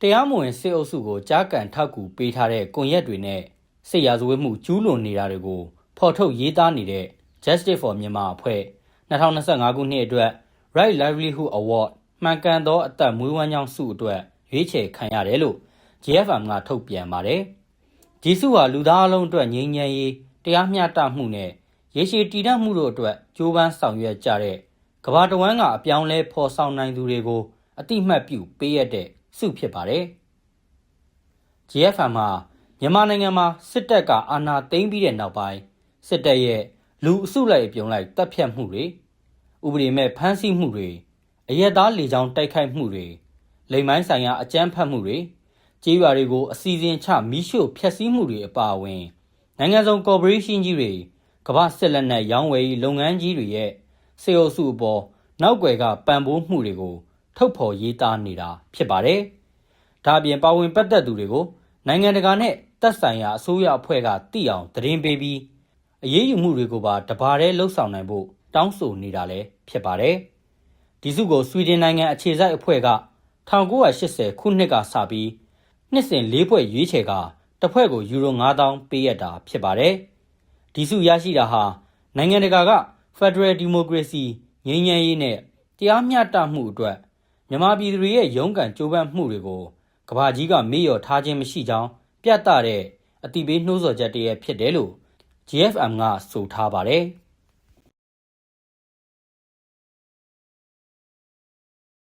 တရားမဝင်စစ်အုပ်စုကိုကြားကန်ထောက်ကူပေးထားတဲ့ကွန်ရက်တွေနဲ့စစ်ရာဇဝတ်မှုကျူးလွန်နေတာတွေကိုဖော်ထုတ်ရေးသားနေတဲ့ Justice for Myanmar အဖွဲ့2025ခုနှစ်အတွက် Right Livelihood Award မှန်ကန်သောအသက်မွေးဝမ်းကြောင်းဆုအတွက်ရွေးချယ်ခံရတယ်လို့ GFM ကထုတ်ပြန်ပါတယ်။ဒီဆုဟာလူသားအလုံးအတွက်ငြိမ်းချမ်းရေးတရားမျှတမှုနဲ့ရေရှည်တည်တံ့မှုတို့အတွက်ကြိုးပမ်းဆောင်ရွက်ကြတဲ့ကမ္ဘာတစ်ဝန်းကအပြောင်းလဲဖော်ဆောင်နိုင်သူတွေကိုအတိမတ်ပြုပေးရတဲ့ ဆုဖြစ်ပါတယ်။ GFM မှာမြန်မာနိုင်ငံမှာစစ်တပ်ကအာဏာသိမ်းပြီးတဲ့နောက်ပိုင်းစစ်တပ်ရဲ့လူအစုလိုက်အပြုံလိုက်တပ်ဖြတ်မှုတွေဥပဒေမဲ့ဖမ်းဆီးမှုတွေအရက်သားလေကြောင်းတိုက်ခိုက်မှုတွေလိမ်မိုင်းဆိုင်ရာအကြမ်းဖက်မှုတွေကြေးရွာတွေကိုအစီအစဉ်ချမီးရှို့ဖျက်ဆီးမှုတွေအပါအဝင်နိုင်ငံစုံကော်ပိုရေးရှင်းကြီးတွေကမ္ဘာစစ်လက်နက်ရောင်းဝယ်ရေးလုပ်ငန်းကြီးတွေရဲ့စေအုပ်စုအပေါ်နောက်ွယ်ကပံ့ပိုးမှုတွေကို ထုတ်ဖော်ရေးသားနေတာဖြစ်ပါတယ်။ဒါအပြင်ပါဝင်ပတ်သက်သူတွေကိုနိုင်ငံတကာနဲ့သက်ဆိုင်ရာအစိုးရအဖွဲ့ကသိအောင်သတင်းပေးပြီးအရေးယူမှုတွေကိုပါတပါးတည်းလှုပ်ဆောင်နိုင်ဖို့တောင်းဆိုနေတာလည်းဖြစ်ပါတယ်။ဒီစုကိုဆွီဒင်နိုင်ငံအခြေစိုက်အဖွဲ့က1980ခုနှစ်ကစပြီးနှစ်စဉ်၄ဖွဲ့ရွေးချယ်ကတစ်ဖွဲ့ကိုယူရို9000ပေးရတာဖြစ်ပါတယ်။ဒီစုရရှိတာဟာနိုင်ငံတကာက Federal Democracy ငြိမ်းချမ်းရေးနဲ့တရားမျှတမှုအတွက် မြန်မာပြည်သူတွေရဲ့ရုန်းကန်ကြိုးပမ်းမှုတွေကိုကဘာကြီးကမေ့လျော့ထားခြင်းမရှိကြောင်းပြသတဲ့အတိပေးနှိုးဆော်ချက်တည်းဖြစ်တယ်လို့ GFM ကဆိုထားပါတယ်။